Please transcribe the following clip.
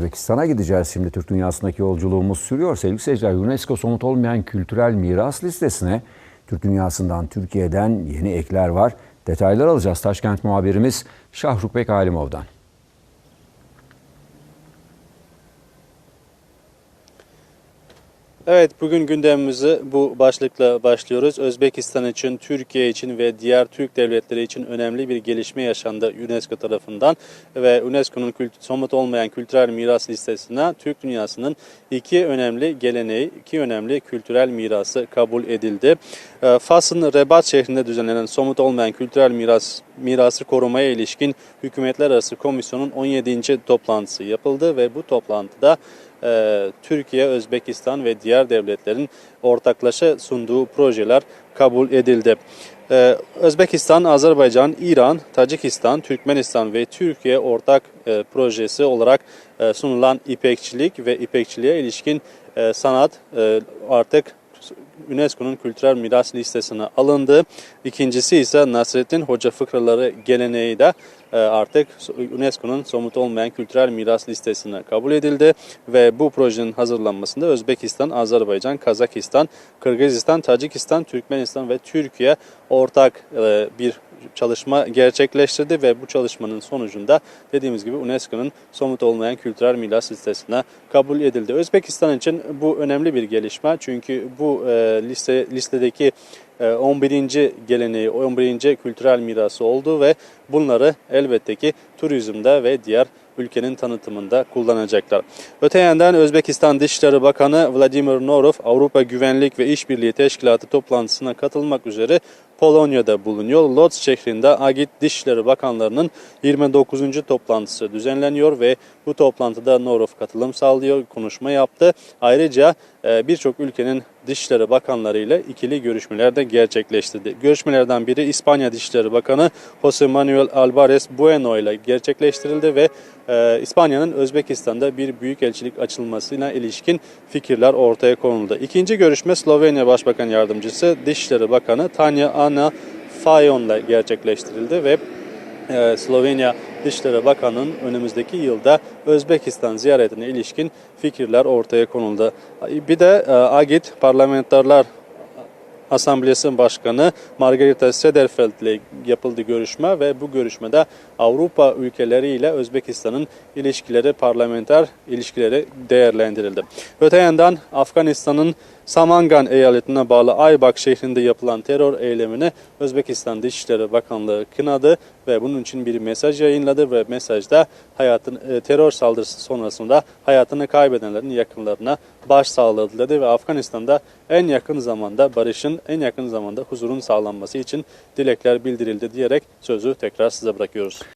Özbekistan'a gideceğiz. Şimdi Türk dünyasındaki yolculuğumuz sürüyor. Sevgili seyirciler UNESCO somut olmayan kültürel miras listesine Türk dünyasından, Türkiye'den yeni ekler var. Detaylar alacağız. Taşkent muhabirimiz Şahrupek Halimov'dan. Evet bugün gündemimizi bu başlıkla başlıyoruz. Özbekistan için, Türkiye için ve diğer Türk devletleri için önemli bir gelişme yaşandı UNESCO tarafından ve UNESCO'nun somut olmayan kültürel miras listesine Türk dünyasının iki önemli geleneği, iki önemli kültürel mirası kabul edildi. Ee, Fas'ın Rebat şehrinde düzenlenen somut olmayan kültürel miras mirası korumaya ilişkin Hükümetler Arası Komisyon'un 17. toplantısı yapıldı ve bu toplantıda e, Türkiye, Özbekistan ve diğer devletlerin ortaklaşa sunduğu projeler kabul edildi. E, Özbekistan, Azerbaycan, İran, Tacikistan, Türkmenistan ve Türkiye ortak e, projesi olarak e, sunulan İpekçilik ve İpekçiliğe ilişkin e, sanat e, artık UNESCO'nun kültürel miras listesine alındı. İkincisi ise Nasrettin Hoca fıkraları geleneği de e, artık UNESCO'nun somut olmayan kültürel miras listesine kabul edildi ve bu projenin hazırlanmasında Özbekistan, Azerbaycan, Kazakistan, Kırgızistan, Tacikistan, Türkmenistan ve Türkiye ortak e, bir çalışma gerçekleştirdi ve bu çalışmanın sonucunda dediğimiz gibi UNESCO'nun somut olmayan kültürel miras listesine kabul edildi. Özbekistan için bu önemli bir gelişme çünkü bu e, liste listedeki e, 11. geleneği, 11. kültürel mirası oldu ve bunları elbette ki turizmde ve diğer ülkenin tanıtımında kullanacaklar. Öte yandan Özbekistan Dışişleri Bakanı Vladimir Norov Avrupa Güvenlik ve İşbirliği Teşkilatı toplantısına katılmak üzere Polonya'da bulunuyor. Lodz şehrinde Agit Dışişleri Bakanlarının 29. toplantısı düzenleniyor ve bu toplantıda Norov katılım sağlıyor, konuşma yaptı. Ayrıca e, birçok ülkenin Dışişleri Bakanları ile ikili görüşmeler de gerçekleştirdi. Görüşmelerden biri İspanya Dışişleri Bakanı José Manuel Álvarez Bueno ile gerçekleştirildi ve e, İspanya'nın Özbekistan'da bir büyükelçilik açılmasına ilişkin fikirler ortaya konuldu. İkinci görüşme Slovenya Başbakan Yardımcısı Dışişleri Bakanı Tanya Ana Fayon ile gerçekleştirildi ve e, Slovenya Dışişleri Bakanı'nın önümüzdeki yılda Özbekistan ziyaretine ilişkin fikirler ortaya konuldu. Bir de e, Agit Parlamenterler Asamblesi Başkanı Margarita Sederfeld ile yapıldı görüşme ve bu görüşmede Avrupa ülkeleriyle Özbekistan'ın ilişkileri, parlamenter ilişkileri değerlendirildi. Öte yandan Afganistan'ın Samangan eyaletine bağlı Aybak şehrinde yapılan terör eylemini Özbekistan Dışişleri Bakanlığı kınadı ve bunun için bir mesaj yayınladı ve mesajda hayatın e, terör saldırısı sonrasında hayatını kaybedenlerin yakınlarına başsağlığı diledi ve Afganistan'da en yakın zamanda barışın, en yakın zamanda huzurun sağlanması için dilekler bildirildi diyerek sözü tekrar size bırakıyoruz.